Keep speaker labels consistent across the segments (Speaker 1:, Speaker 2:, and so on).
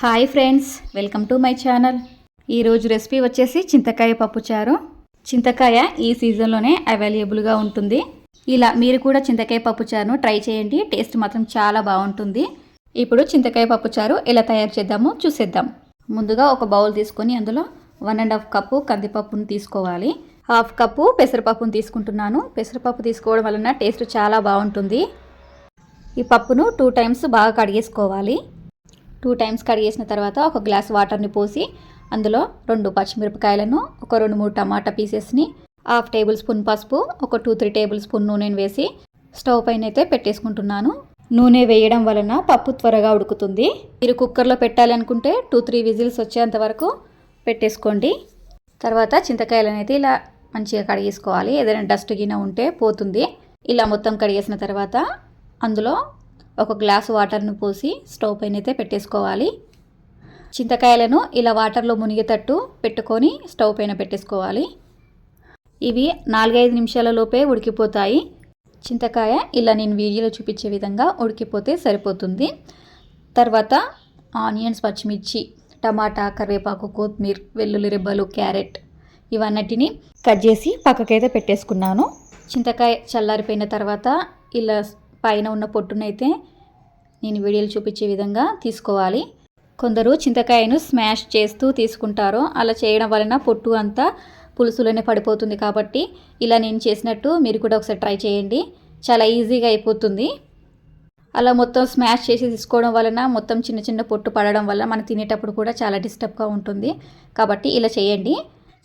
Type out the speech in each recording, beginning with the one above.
Speaker 1: Hi friends welcome to my channel. ఈరోజు recipe వచ్చేసి చింతకాయ పప్పుచారు చింతకాయ ఈ సీజన్లోనే అవైలబుల్గా ఉంటుంది. ఇలా మీరు కూడా చింతకాయ పప్పుచారును ట్రై చేయండి. టేస్ట్ మాత్రం చాలా బాగుంటుంది. ఇప్పుడు చింతకాయ పప్పుచారు ఎలా తయారు చేద్దామో చూసేద్దాం. ముందుగా ఒక బౌల్ తీసుకొని అందులో వన్ అండ్ హాఫ్ కప్పు కందిపప్పును తీసుకోవాలి. హాఫ్ కప్పు పెసరపప్పును తీసుకుంటున్నాను. పెసరపప్పు తీసుకోవడం వలన టేస్ట్ చాలా బాగుంటుంది. ఈ పప్పును టూ టైమ్స్ బాగా కడిగేసుకోవాలి. టూ టైమ్స్ కడిగేసిన తర్వాత ఒక గ్లాస్ వాటర్ని పోసి అందులో రెండు పచ్చిమిరపకాయలను ఒక రెండు మూడు టమాటా పీసెస్ని హాఫ్ టేబుల్ స్పూన్ పసుపు ఒక టూ త్రీ టేబుల్ స్పూన్ నూనెను వేసి స్టవ్ పైన అయితే పెట్టేసుకుంటున్నాను. నూనె వేయడం వలన పప్పు త్వరగా ఉడుకుతుంది. మీరు కుక్కర్లో పెట్టాలనుకుంటే టూ త్రీ విజిల్స్ వచ్చేంత వరకు పెట్టేసుకోండి. తర్వాత చింతకాయలను అయితే ఇలా మంచిగా కడిగేసుకోవాలి ఏదైనా డస్ట్ గిన్నె ఉంటే పోతుంది. ఇలా మొత్తం కడిగేసిన తర్వాత అందులో ఒక గ్లాసు వాటర్ను పోసి స్టవ్ పైన అయితే పెట్టేసుకోవాలి. చింతకాయలను ఇలా వాటర్లో మునిగేటట్టు పెట్టుకొని స్టవ్ పైన పెట్టేసుకోవాలి. ఇవి నాలుగైదు నిమిషాల లోపే ఉడికిపోతాయి. చింతకాయ ఇలా నేను వీడియోలో చూపించే విధంగా ఉడికిపోతే సరిపోతుంది. తర్వాత ఆనియన్స్ పచ్చిమిర్చి టమాటా కరివేపాకు కొత్తిమీర వెల్లుల్లి రెబ్బలు క్యారెట్ ఇవన్నిటిని కట్ చేసి పక్కకైతే పెట్టేసుకున్నాను. చింతకాయ చల్లారిపోయిన తర్వాత ఇలా పైన ఉన్న పొట్టునైతే నేను వీడియోలు చూపించే విధంగా తీసుకోవాలి. కొందరు చింతకాయను స్మాష్ చేస్తూ తీసుకుంటారు. అలా చేయడం వలన పొట్టు అంతా పులుసులోనే పడిపోతుంది కాబట్టి ఇలా నేను చేసినట్టు మీరు కూడా ఒకసారి ట్రై చేయండి. చాలా ఈజీగా అయిపోతుంది. అలా మొత్తం స్మాష్ చేసి తీసుకోవడం వలన మొత్తం చిన్న చిన్న పొట్టు పడడం వల్ల మనం తినేటప్పుడు కూడా చాలా డిస్టర్బ్గా ఉంటుంది. కాబట్టి ఇలా చేయండి.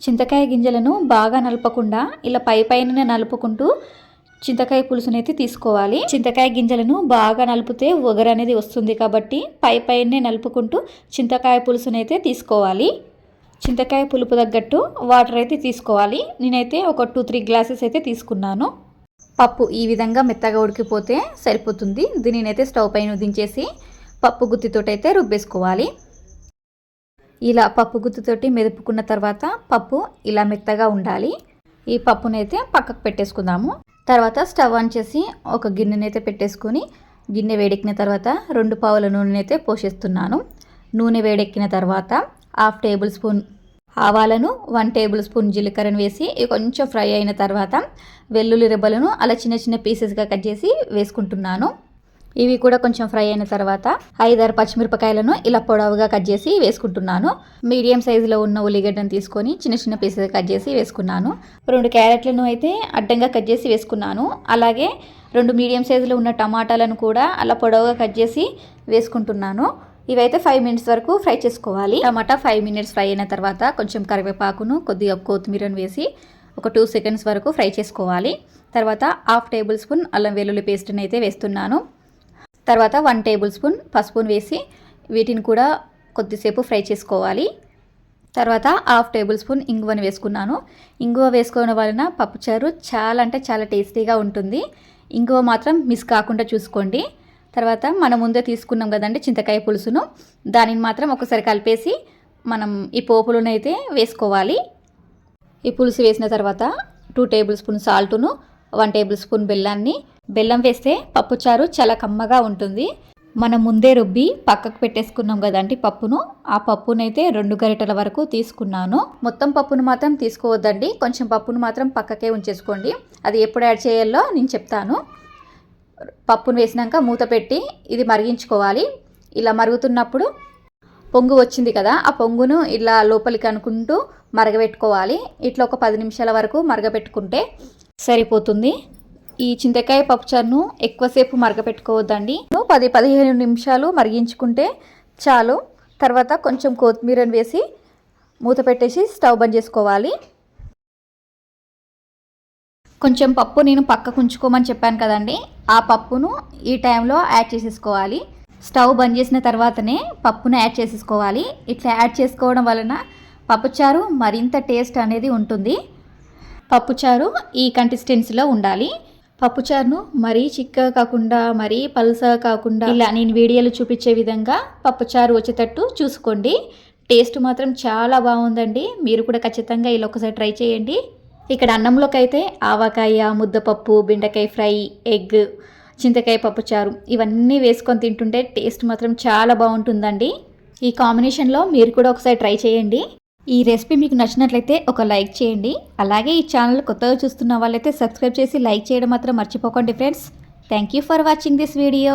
Speaker 1: చింతకాయ గింజలను బాగా నలపకుండా ఇలా పై పైన నలుపుకుంటూ చింతకాయ పులుసునైతే తీసుకోవాలి. చింతకాయ గింజలను బాగా నలిపితే ఒగరు అనేది వస్తుంది కాబట్టి పై పైనే నలుపుకుంటూ చింతకాయ పులుసునైతే తీసుకోవాలి. చింతకాయ పులుపు తగ్గట్టు వాటర్ అయితే తీసుకోవాలి. నేనైతే ఒక టూ త్రీ గ్లాసెస్ అయితే తీసుకున్నాను. పప్పు ఈ విధంగా మెత్తగా ఉడికిపోతే సరిపోతుంది. దీనినైతే స్టవ్ పైన దించేసి పప్పు గుత్తితోటైతే రుబ్బేసుకోవాలి. ఇలా పప్పు గుత్తితోటి మెదుపుకున్న తర్వాత పప్పు ఇలా మెత్తగా ఉండాలి. ఈ పప్పునైతే పక్కకు పెట్టేసుకుందాము. తర్వాత స్టవ్ ఆన్ చేసి ఒక గిన్నెనైతే పెట్టేసుకొని గిన్నె వేడెక్కిన తర్వాత రెండు పావుల నూనెనైతే పోసేస్తున్నాను నూనె వేడెక్కిన తర్వాత హాఫ్ టేబుల్ స్పూన్ ఆవాలను వన్ టేబుల్ స్పూన్ జీలకర్రను వేసి కొంచెం ఫ్రై అయిన తర్వాత వెల్లుల్లి రెబ్బలను అలా చిన్న చిన్న పీసెస్గా కట్ చేసి వేసుకుంటున్నాను. ఇవి కూడా కొంచెం ఫ్రై అయిన తర్వాత ఐదారు పచ్చిమిరపకాయలను ఇలా పొడవుగా కట్ చేసి వేసుకుంటున్నాను. మీడియం సైజులో ఉన్న ఉల్లిగడ్డను తీసుకొని చిన్న చిన్న పీసెస్ కట్ చేసి వేసుకున్నాను. రెండు క్యారెట్లను అయితే అడ్డంగా కట్ చేసి వేసుకున్నాను. అలాగే రెండు మీడియం సైజులో ఉన్న టమాటాలను కూడా అలా పొడవుగా కట్ చేసి వేసుకుంటున్నాను. ఇవైతే ఫైవ్ మినిట్స్ వరకు ఫ్రై చేసుకోవాలి. టమాటా ఫైవ్ మినిట్స్ ఫ్రై అయిన తర్వాత కొంచెం కరివేపాకును కొద్దిగా కొత్తిమీరను వేసి ఒక టూ సెకండ్స్ వరకు ఫ్రై చేసుకోవాలి. తర్వాత హాఫ్ టేబుల్ స్పూన్ అల్లం వెల్లుల్లి పేస్ట్ని అయితే వేస్తున్నాను. తర్వాత వన్ టేబుల్ స్పూన్ పసుపును వేసి వీటిని కూడా కొద్దిసేపు ఫ్రై చేసుకోవాలి. తర్వాత హాఫ్ టేబుల్ స్పూన్ ఇంగువని వేసుకున్నాను. ఇంగువ వేసుకోవడం వలన పప్పుచారు చాలా అంటే చాలా టేస్టీగా ఉంటుంది. ఇంగువ మాత్రం మిస్ కాకుండా చూసుకోండి. తర్వాత మనం ముందే తీసుకున్నాం కదండి చింతకాయ పులుసును. దానిని మాత్రం ఒకసారి కలిపేసి మనం ఈ పోపులనైతే వేసుకోవాలి. ఈ పులుసు వేసిన తర్వాత టూ టేబుల్ స్పూన్ సాల్టును వన్ టేబుల్ స్పూన్ బెల్లాన్ని బెల్లం వేస్తే పప్పుచారు చాలా కమ్మగా ఉంటుంది. మనం ముందే రుబ్బి పక్కకు పెట్టేసుకున్నాం కదండి పప్పును. ఆ పప్పునైతే రెండు గరిటల వరకు తీసుకున్నాను. మొత్తం పప్పును మాత్రం తీసుకోవద్దండి. కొంచెం పప్పును మాత్రం పక్కకే ఉంచేసుకోండి. అది ఎప్పుడు యాడ్ చేయాలో నేను చెప్తాను. పప్పును వేసినాక మూత పెట్టి ఇది మరిగించుకోవాలి. ఇలా మరుగుతున్నప్పుడు పొంగు వచ్చింది కదా ఆ పొంగును ఇలా లోపలికి అనుకుంటూ మరగబెట్టుకోవాలి. ఇట్లా ఒక పది నిమిషాల వరకు మరగబెట్టుకుంటే సరిపోతుంది. ఈ చింతకాయ పప్పుచారును ఎక్కువసేపు మరగపెట్టుకోవద్దండి. పది పదిహేను నిమిషాలు మరిగించుకుంటే చాలు. తర్వాత కొంచెం కొత్తిమీరను వేసి మూత పెట్టేసి స్టవ్ బంద్ చేసుకోవాలి. కొంచెం పప్పు నేను పక్కకు ఉంచుకోమని చెప్పాను కదండి. ఆ పప్పును ఈ టైంలో యాడ్ చేసేసుకోవాలి. స్టవ్ బంద్ చేసిన తర్వాతనే పప్పును యాడ్ చేసేసుకోవాలి. ఇట్లా యాడ్ చేసుకోవడం వలన పప్పుచారు మరింత టేస్ట్ అనేది ఉంటుంది. పప్పుచారు ఈ కన్సిస్టెన్సీలో ఉండాలి. పప్పుచారును మరీ చిక్కగా కాకుండా మరీ పలుసగా కాకుండా ఇలా నేను వీడియోలు చూపించే విధంగా పప్పుచారు వచ్చేటట్టు చూసుకోండి. టేస్ట్ మాత్రం చాలా బాగుందండి. మీరు కూడా ఖచ్చితంగా ఇలా ఒకసారి ట్రై చేయండి. ఇక్కడ అన్నంలోకైతే ఆవకాయ ముద్దపప్పు బెండకాయ ఫ్రై ఎగ్ చింతకాయ పప్పుచారు ఇవన్నీ వేసుకొని తింటుంటే టేస్ట్ మాత్రం చాలా బాగుంటుందండి. ఈ కాంబినేషన్లో మీరు కూడా ఒకసారి ట్రై చేయండి. ఈ రెసిపీ మీకు నచ్చినట్లయితే ఒక లైక్ చేయండి. అలాగే ఈ ఛానల్ కొత్తగా చూస్తున్న వాళ్ళైతే సబ్స్క్రైబ్ చేసి లైక్ చేయడం మాత్రం మర్చిపోకండి friends. Thank you for watching this video